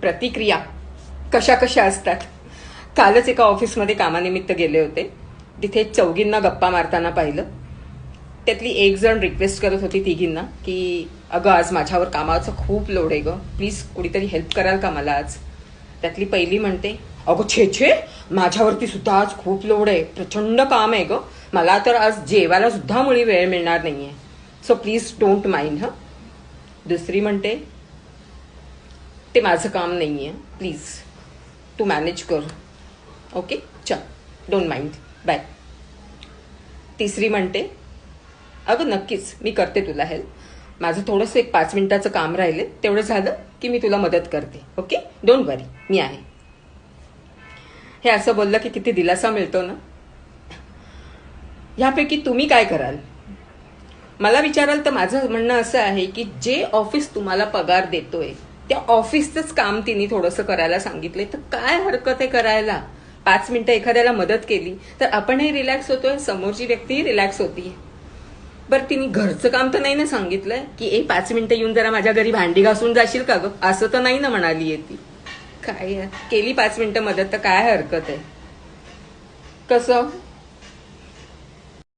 प्रतिक्रिया कशा कशा असतात? कालच एका ऑफिसमध्ये कामानिमित्त गेले होते. तिथे चौघींना गप्पा मारताना पाहिलं. त्यातली एक जण रिक्वेस्ट करत होती तिघींना की अगं आज माझ्यावर कामाचं खूप लोड आहे ग. प्लीज कुणीतरी हेल्प कराल का मला आज? त्यातली पहिली म्हणते अगं छे छे माझ्यावरती सुद्धा आज खूप लोड आहे. प्रचंड काम आहे ग. मला तर आज जेवायला सुद्धा मुळी वेळ मिळणार नाही आहे सो प्लीज डोंट माइंड हं. दुसरी म्हणते ते माझं काम नाही आहे प्लीज तू मॅनेज कर. ओके चल. डोंट माइंड बाय तिसरी म्हणते अगं नक्कीच मी करते तुला हेल्प माझं थोडंसं एक पाच मिनिटाचं काम राहिले. तेवढं झालं की मी तुला मदत करते. ओके डोंट वरी मी आहे. हे असं बोललं की किती दिलासा मिळतो ना? ह्यापैकी तुम्ही काय कराल? मला विचाराल तर माझं म्हणणं असं आहे की जे ऑफिस तुम्हाला पगार देतोय त्या ऑफिसचंच काम तिने थोडंसं करायला सांगितलंय. तर काय हरकत आहे करायला? पाच मिनिटं एखाद्याला मदत केली तर आपणही रिलॅक्स होतोय समोरची व्यक्तीही रिलॅक्स होतीये बरं तिने घरचं काम तर नाही ना सांगितलंय? की ए पाच मिनिटं येऊन जरा माझ्या घरी भांडी घासून जाशील का ग? असं तर नाही ना म्हणाली ती. काय केली पाच मिनिटं मदत तर काय हरकत आहे? कसं?